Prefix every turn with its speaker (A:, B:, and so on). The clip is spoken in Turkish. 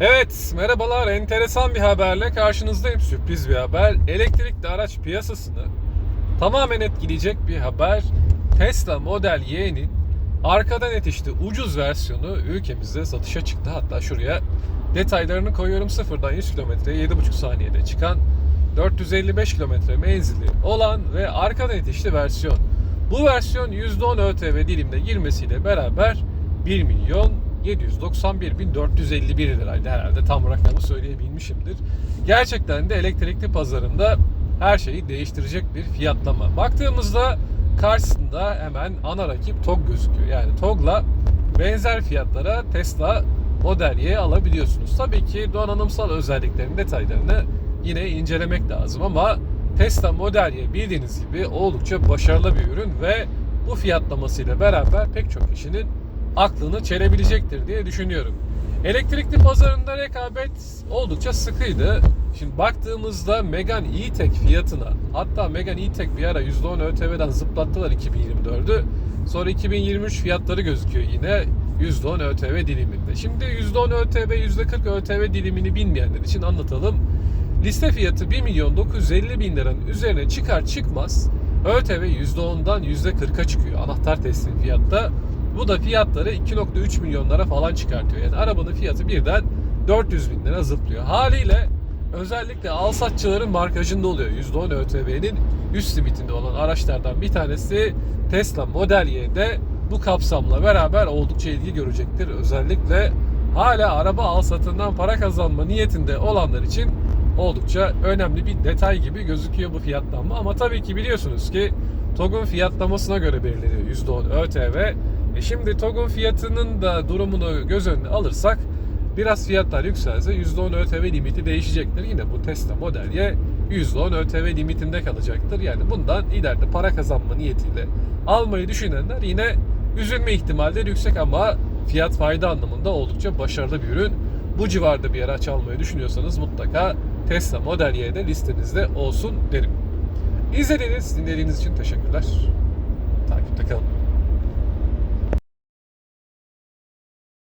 A: Evet, merhabalar. Enteresan bir haberle karşınızdayım. Sürpriz bir haber. Elektrikli araç piyasasını tamamen etkileyecek bir haber. Tesla Model Y'nin arkadan yetişti ucuz versiyonu ülkemizde satışa çıktı. Hatta şuraya detaylarını koyuyorum. Sıfırdan 100 kilometreye 7,5 saniyede çıkan 455 kilometre menzili olan ve arkadan yetişti versiyon. Bu versiyon %10 ÖTV dilimine girmesiyle beraber 1 milyon 791.451 liraydı herhalde tam rakamı söyleyebilmişimdir. Gerçekten de elektrikli pazarında her şeyi değiştirecek bir fiyatlama. Baktığımızda karşısında hemen ana rakip TOG gözüküyor. Yani TOG'la benzer fiyatlara Tesla Model Y alabiliyorsunuz. Tabii ki donanımsal özelliklerin detaylarını yine incelemek lazım ama Tesla Model Y bildiğiniz gibi oldukça başarılı bir ürün ve bu fiyatlamasıyla beraber pek çok kişinin aklını çelebilecektir diye düşünüyorum. Elektrikli pazarında rekabet oldukça sıkıydı. Şimdi baktığımızda Megane E-Tech fiyatına hatta Megane E-Tech bir ara %10 ÖTV'den zıplattılar 2024'ü. Sonra 2023 fiyatları gözüküyor yine %10 ÖTV diliminde. Şimdi %10 ÖTV, %40 ÖTV dilimini bilmeyenler için anlatalım. Liste fiyatı 1 milyon 950 bin liranın üzerine çıkar çıkmaz ÖTV %10'dan %40'a çıkıyor anahtar teslim fiyatta. Bu da fiyatları 2.3 milyonlara falan çıkartıyor. Yani arabanın fiyatı birden 400 bin lira zıplıyor. Haliyle özellikle alsatçıların markajında oluyor. %10 ÖTV'nin üst limitinde olan araçlardan bir tanesi Tesla Model Y'de bu kapsamla beraber oldukça ilgi görecektir. Özellikle hala araba alsatından para kazanma niyetinde olanlar için oldukça önemli bir detay gibi gözüküyor bu fiyatlanma. Ama tabii ki biliyorsunuz ki TOG'un fiyatlamasına göre belirleniyor %10 ÖTV. E şimdi TOG'un fiyatının da durumunu göz önüne alırsak biraz fiyatlar yükselse %10 ÖTV limiti değişecektir. Yine bu Tesla Model Y %10 ÖTV limitinde kalacaktır. Yani bundan ileride para kazanma niyetiyle almayı düşünenler yine üzülme ihtimalleri yüksek ama fiyat fayda anlamında oldukça başarılı bir ürün. Bu civarda bir araç almayı düşünüyorsanız mutlaka Tesla Model Y'de listenizde olsun derim. İzlediğiniz, dinlediğiniz için teşekkürler.